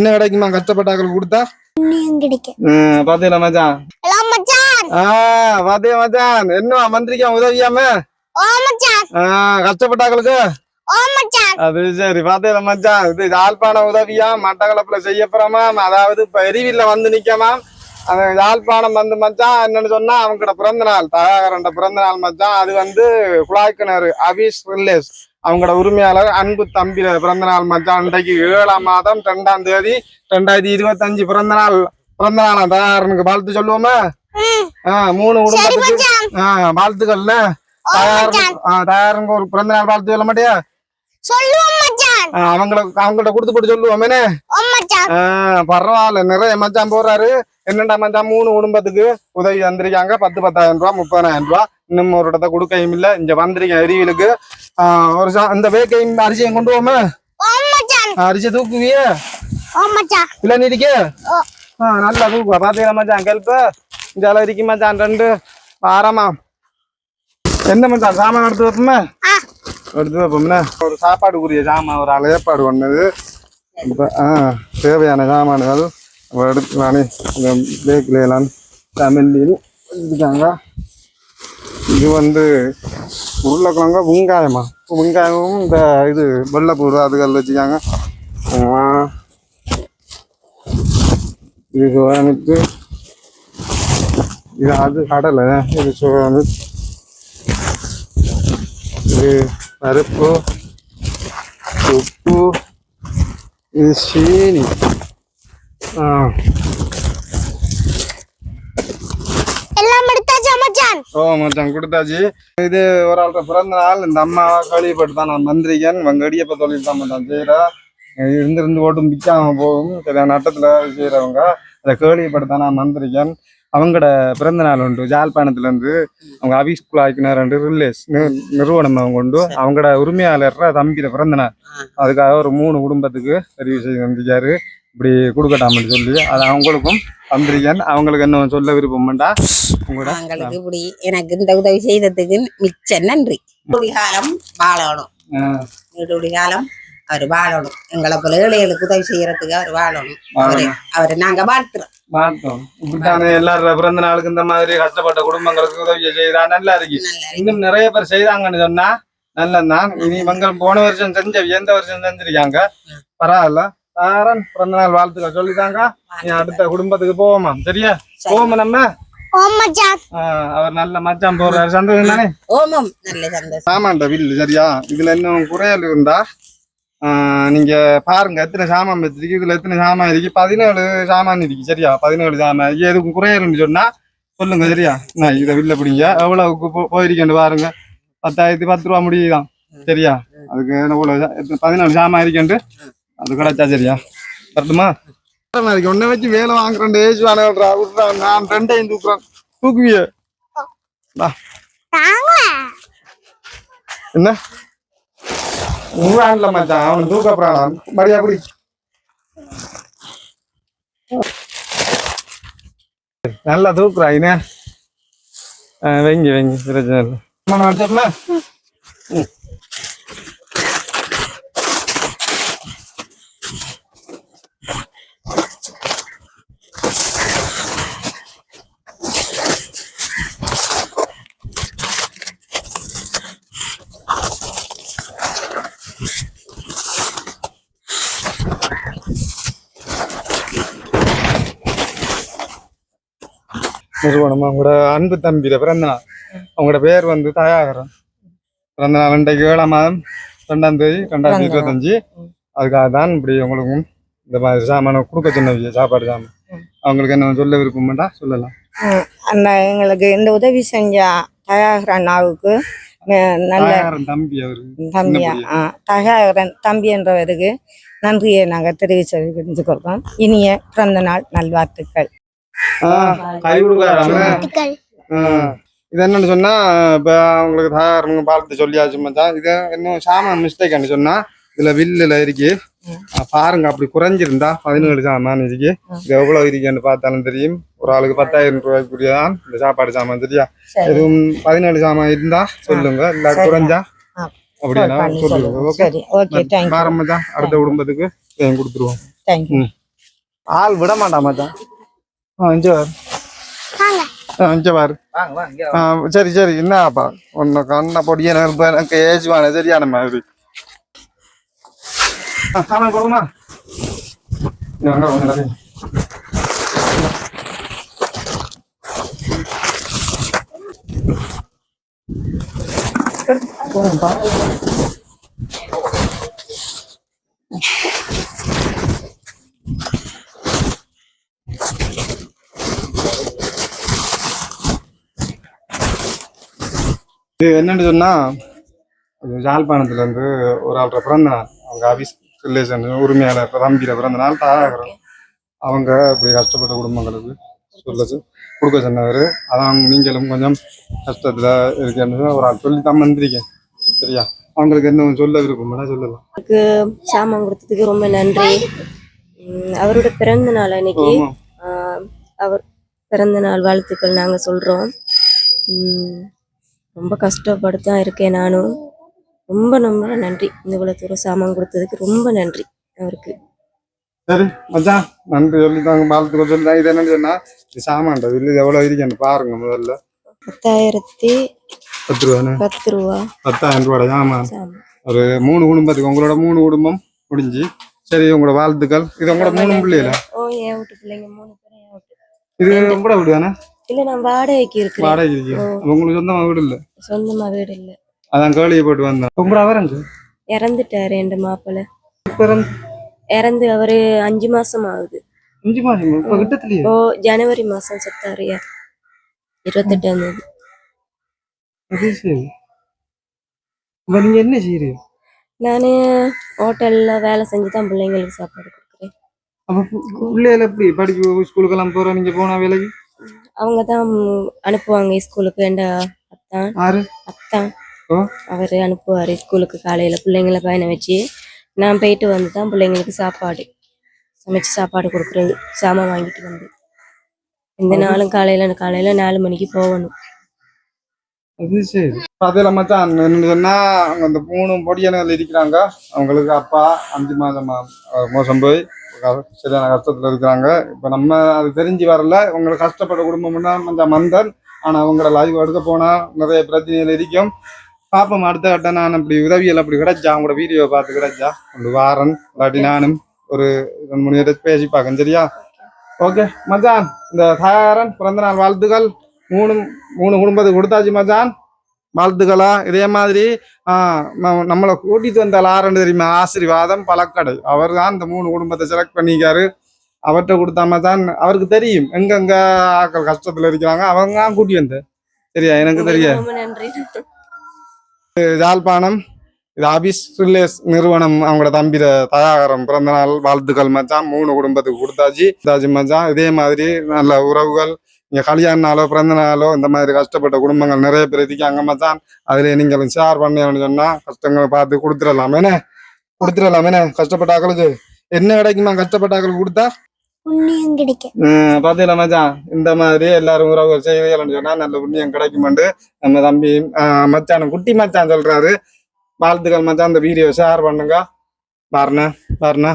என்ன கிடைக்குமா கஷ்டப்பட்டாக்கள் கொடுத்தா? பாத்தீங்களா மச்சான்? ஹலோ மச்சான். என்ன மந்திரிக்கா உதவியாம? கஷ்டப்பட்டாக்களுக்கு அது சரி பாத்தீங்களா மச்சான்? இது யாழ்ப்பாண உதவியா மட்டக்களப்புல செய்ய போறோமாம் அதாவது இப்ப எரிவில்ல வந்து நிக்கமாம் அந்த யாழ்ப்பாணம் வந்து மச்சான் என்னன்னு சொன்னா அவங்களோட பிறந்த நாள் தகாகரண்ட பிறந்த நாள் மச்சான். அது வந்து குழாய் கிணறு அபிஷ் ரில்லேஸ் அவங்களோட உரிமையாளர் அன்பு தம்பி பிறந்த நாள் மச்சான் இன்றைக்கு ஏழாம் மாதம் ரெண்டாம் தேதி ரெண்டாயிரத்தி இருபத்தஞ்சு பிறந்த நாள் பிறந்த நாளா தகாகரனுக்கு வாழ்த்து சொல்லுவோமா? ம், ஆ மூணு குடும்பத்துக்கு மச்சான். ஆ வாழ்த்துக்கள்ல ஒரு பிறந்த நாள் வாழ்த்து சொல்ல மாட்டியா? அவங்களுக்கு அவங்கள்ட்ட கொடுத்து போட்டு சொல்லுவோமேனே பரவாயில்ல நிறைய மச்சான் போறாரு. என்னடா மச்சான் மூணு குடும்பத்துக்கு உதவி வந்திருக்காங்க பத்து பத்தாயிரம் ரூபா முப்பதாயிரம் ரூபா. இன்னும் ஒரு இடத்த கொடுக்கையும் இல்ல. இங்க வந்திருக்கேன் எரிவிலுக்கு ஒரு இந்த வேக்கையும் அரிசியும் கொண்டு போமே அரிசி தூக்குவியே? இல்ல நீடிக்கு நல்லா தூக்குவா. பாத்தீங்களா மச்சான் கெல்ப்பு இந்த அளவு இருக்கு மச்சான் ரெண்டு. வாரமா என்ன மச்சான் சாமான் எடுத்து வைப்போமே? எடுத்து வைப்போம்னா ஒரு சாப்பாடுக்குரிய சாமான் ஒரு ஆள் ஏற்பாடு பண்ணது. இப்போ ஆ தேவையான சாமான்கள். அப்ப எடுத்து நானே பேக்கில் எல்லாம் தமிழில் இருக்காங்க இது வந்து உருளைக்கிழங்க வெங்காயமா? வெங்காயமும் இந்த இது வெள்ளைப்பூடு அதுகள் வச்சுக்காங்க. இது வந்துட்டு இது அது கடலை இது சோ- இது பருப்பு உப்பு இது சீனி. ஆ எல்லாம் எடுத்தாச்சா மச்சான் ஓ மச்சான் கொடுத்தாச்சு. இது ஒரு ஆள்கிட்ட பிறந்த நாள் இந்த அம்மா கேள்விப்பட்டு தான் நான் வந்திருக்கேன். இவங்க அடியப்ப தொழில் தான் மச்சான் செய்கிறா இருந்து இருந்து ஓட்டும் விற்காம போகும். சில நட்டத்தில் செய்கிறவங்க அதை கேள்விப்பட்டு தான் நான் வந்திருக்கேன். அவங்களோட பிறந்த நாள் உண்டு. ஜாழ்ப்பாணத்துலேருந்து அவங்க அபிஷ் குழாய்க்கினார் ரெண்டு ரிலேஸ் நிறுவனம் அவங்க உண்டு. அவங்களோட உரிமையாளர் தம்பியில பிறந்த நாள். அதுக்காக ஒரு மூணு குடும்பத்துக்கு தெரிவு செய்து வந்திருக்காரு இப்படி கொடுக்கட்டாமன்னு சொல்லி அது அவங்களுக்கும் வந்திருக்கேன் அவங்களுக்கு என்ன சொல்ல விருப்பம்டா? உங்களோட நாங்களுக்கு இப்படி எனக்கு இந்த உதவி செய்ததுக்கு மிச்ச நன்றி. நீடுடி காலம் வாழணும் காலம் அவர் வாழணும் எங்களை போல ஏழைகளுக்கு உதவி செய்யறதுக்கு அவர் வாழணும் அவரு அவரை நாங்க வாழ்த்துறோம். இப்படித்தானே எல்லாரோட பிறந்த நாளுக்கு இந்த மாதிரி கஷ்டப்பட்ட குடும்பங்களுக்கு உதவி செய்தா? நல்லா இருக்கு. இன்னும் நிறைய பேர் செய்தாங்கன்னு சொன்னா நல்லதான் இனி மங்கள் போன வருஷம் செஞ்ச எந்த வருஷம் செஞ்சிருக்காங்க? பரவாயில்ல. தாரன் பிறந்த நாள் வாழ்த்துக்கள் சொல்லிட்டாங்க. நீ அடுத்த குடும்பத்துக்கு போவோமா? சரியா? போவோமா நம்ம? அவர் நல்ல மச்சான் போறாரு சந்தோஷம் தானே? ஓமம். நல்ல சந்தோஷம். சாமான்டா பில்லு சரியா? இதுல இன்னும் குறையல் இருந்தா நீங்க பாருங்க எத்தனை சாமான் வச்சிருக்கு? இதுல எத்தனை சாமான் இருக்கு? பதினேழு சாமான் இருக்கு சரியா? பதினேழு சாமான். இது எதுக்கும் குறையல்னு சொன்னா சொல்லுங்க சரியா? நான் இதை வில்ல பிடிங்க. எவ்வளவுக்கு போ- போயிருக்கேன்னு பாருங்க. பத்தாயிரத்தி பத்து ரூபா முடியுதான் சரியா? அதுக்கு எவ்வளவு எத்தனை- பதினேழு சாமான் இருக்கேன்ட்டு அது கிடைச்சா சரியா? வரட்டுமா? இருக்கு. ஒன்ன வச்சு வேலை வாங்குறேன் ஏஜ் வாங்க நான் ரெண்டையும் தூக்குறேன். தூக்குவியே. என்ன? உங்களான்ல மச்சான் அவன் தூக்கப்படுறானா மரியா குடி. நல்லா தூக்குறா இனே வெங்கி வெங்கி பிரச்சனை இல்லை. நிறுவனம். அவங்களோட அன்பு தம்பியில பிறந்த நாள் அவங்களோட பேர் வந்து தயாகரம். பிறந்த நாள் ரெண்டைக்கு ஏழாம் மாதம் ரெண்டாம் தேதி ரெண்டாயிரத்தி இருபத்தஞ்சு. அதுக்காக தான் இப்படி உங்களுக்கும் இந்த மாதிரி சாமான கொடுக்க சொன்ன சாப்பாடு சாமான். அவங்களுக்கு என்ன சொல்ல விருப்பம்டா சொல்லலாம். அந்த எங்களுக்கு இந்த உதவி செஞ்ச தயாகர அண்ணாவுக்கு நல்ல தயாகரன் தம்பி அவரு. தம்பியா? ஆ, தயாகரன் தம்பி என்றவருக்கு நன்றியை நாங்கள் தெரிவிச்சுக்கிறோம் இனிய பிறந்த நாள் நல்வாழ்த்துக்கள். கை வாழ்த்துக்கள் இது என்னன்னு சொன்னா இப்ப அவங்களுக்கு தயாரிங்க பார்த்து சொல்லியாச்சு மச்சான். இது இன்னும் சாமான் மிஸ்டேக் சொன்னா இதுல வில்லுல இருக்கு. பாருங்க அப்படி குறைஞ்சிருந்தா பதினேழு சாமான் இருக்கு. இது எவ்வளவு இருக்குன்னு பார்த்தாலும் தெரியும். ஒரு ஆளுக்கு பத்தாயிரம் ரூபாய்க்குரியதான் இந்த சாப்பாடு சாமான் சரியா? சரி. எதுவும் பதினேழு சாமான் இருந்தா சொல்லுங்க. இல்ல. குறைஞ்சா அப்படின்னா சொல்லுங்க. ஓகே மச்சான் அடுத்த குடும்பத்துக்கு கொடுத்துருவோம். ஆள் விட மாட்டான் மச்சான். பாரு வாங்க ஆ இங்க பாரு வாங்க வாங்க இங்க ஆ, சரி சரி என்னப்பா உன்னை கண்ண பொடிய நெருப்பு எனக்கு ஏஜுவான சரியான மாதிரி ஆ, சாமான் கொடுமா வாங்க இது என்னன்னு சொன்னா அது யாழ்ப்பாணத்துல இருந்து ஒரு ஆள்ற பிறந்த நாள் அவங்க ஆபீஸ் ரிலேஷன் உரிமையாளர் தம்பியில பிறந்த நாள் தாயாகிறோம் அவங்க இப்படி கஷ்டப்பட்ட குடும்பங்களுக்கு சொல்ல கொடுக்க சொன்னவர். அதான் நீங்களும் கொஞ்சம் கஷ்டத்துல இருக்கேன்னு ஒரு ஆள் சொல்லி தான் வந்திருக்கேன். சரியா? அவங்களுக்கு என்ன சொல்ல விருப்பம்னா சொல்லலாம். சாமான் கொடுத்ததுக்கு ரொம்ப நன்றி. அவரோட பிறந்த நாள் அன்னைக்கு அவர் பிறந்த நாள் வாழ்த்துக்கள் நாங்க சொல்றோம். உம் ரொம்ப கஷ்டப்பட்டு தான் இருக்கேன் நானும். ரொம்ப ரொம்ப நன்றி. இந்த இவ்வளவு தூரம் சாமான் கொடுத்ததுக்கு ரொம்ப நன்றி அவருக்கு. சரி மச்சான் நன்றி சொல்லி தாங்க வாழ்த்துக்கள் சொல்லி இது என்னன்னு சொன்னா இது சாமான்டா இது எவ்வளவு இருக்கேன்னு பாருங்க முதல்ல. பத்தாயிரத்தி பத்து ரூபான்னு பத்து ரூபா. பத்தாயிரம் ரூபாய் சாமான்? சாமான். ஒரு மூணு குடும்பத்துக்கு உங்களோட மூணு குடும்பம் முடிஞ்சு. சரி உங்களோட வாழ்த்துக்கள். இது உங்களோட மூணு பிள்ளைகள? ஓ என் வீட்டு பிள்ளைங்க மூணு பேரும் இது உங்களோட வீடு தானே? இல்ல நான் வாடகைக்கு இருக்கிறேன். வாடகை இருக்கு உங்களுக்கு சொந்தமா வீடு இல்ல? சொந்தமா வீடு இல்ல. அதான் கேளியை போட்டு வந்தேன். உங்களோட வரங்க இறந்துட்டாரு என் மாப்பிள்ளை இறந்து அவரு அஞ்சு மாசம் ஆகுது. அஞ்சு மாசம்? இப்ப கிட்டத்துலயே? ஓ ஜனவரி மாசம் செத்தாருயா இருபத்தெட்டாம் தேதி. அது சரி. இப்ப நீங்க என்ன செய்யறீங்க நான் ஹோட்டல்ல வேலை செஞ்சு தான் பிள்ளைங்களுக்கு சாப்பாடு கொடுக்குறேன். அப்ப பிள்ளைகள் எப்படி? படிக்க ஸ்கூலுக்கெல்லாம் போற? நீங்க போனா வேலைக்கு? அவங்க தான் அனுப்புவாங்க ஸ்கூலுக்கு. என்ற அத்தான். அத்தான். அவர் அனுப்புவார் ஸ்கூலுக்கு காலையில. பிள்ளைங்களை பயணம் வச்சு நான் போயிட்டு வந்து தான் பிள்ளைங்களுக்கு சாப்பாடு சமைச்சு சாப்பாடு கொடுக்குறது சாமான் வாங்கிட்டு வந்து. இந்த நாளும் காலையில காலையில நாலு மணிக்கு போகணும். அது சரி அதில் மச்சான் என்ன சொன்னா அவங்க அந்த மூணு பொடியனங்கள் இருக்கிறாங்க. அவங்களுக்கு அப்பா அஞ்சு மாதமா மோசம் போய் க- சரியான கஷ்டத்துல இருக்கிறாங்க. இப்ப நம்ம அது தெரிஞ்சு வரல. உங்களுக்கு கஷ்டப்பட்ட குடும்பம்னா கொஞ்சம் மந்தன். ஆனா அவங்களோட லைவ் எடுக்க போனா நிறைய பிரச்சனைகள் இருக்கும். பாப்போம் அடுத்த கட்டம் நான் அப்படி உதவிகள் அப்படி கிடைச்சா அவங்களோட வீடியோ பார்த்து கிடைச்சா ஒரு வாரன். இல்லாட்டி நானும் ஒரு ரெண்டு மூணு பேர் பேசி பார்க்கணும் சரியா? ஓகே மச்சான் இந்த சாரன் பிறந்தநாள் வாழ்த்துக்கள். மூணு மூணு குடும்பத்துக்கு கொடுத்தாச்சு மச்சான். வாழ்த்துக்களா? இதே மாதிரி நம்மளை கூட்டிட்டு வந்த ஆரண்டு தெரியுமா? ஆசீர்வாதம் பழக்கடை. அவர் தான் இந்த மூணு குடும்பத்தை செலக்ட் பண்ணிக்காரு அவர்கிட்ட கொடுத்தாம தான் அவருக்கு தெரியும். எங்கெங்க ஆட்கள் கஷ்டத்துல இருக்கிறாங்க அவங்க தான் கூட்டி வந்த. சரியா? எனக்கு தெரியாது. யாழ்ப்பாணம் இது ரிலேஸ் நிறுவனம். அவங்களோட தம்பிர தயாகரம். பிறந்த நாள் வாழ்த்துக்கள் மச்சான். மூணு குடும்பத்துக்கு கொடுத்தாச்சு. கொடுத்தாச்சு மச்சான். இதே மாதிரி நல்ல உறவுகள் இங்க கல்யாண நாளோ பிறந்த நாளோ இந்த மாதிரி கஷ்டப்பட்ட குடும்பங்கள் நிறைய பேர் இருக்காங்க மச்சான். அதுல நீங்களும் ஷேர் பண்ணணும்னு சொன்னா கஷ்டங்களை பார்த்து கொடுத்துடலாம். என்ன? கொடுத்துடலாம். என்ன? கஷ்டப்பட்ட ஆக்களுக்கு என்ன கிடைக்குமா? கஷ்டப்பட்ட ஆக்களுக்கு கொடுத்தா? புண்ணியம் கிடைக்கும். பாத்தீங்களா மச்சான்? இந்த மாதிரி எல்லாரும் உறவுகள் செய்திகள்னு சொன்னா நல்ல புண்ணியம் கிடைக்குமெண்டு நம்ம தம்பி மச்சான் குட்டி மச்சான் சொல்றாரு. வாழ்த்துக்கள் மச்சான். இந்த வீடியோ ஷேர் பண்ணுங்க. பாருண்ணா பாருண்ணா.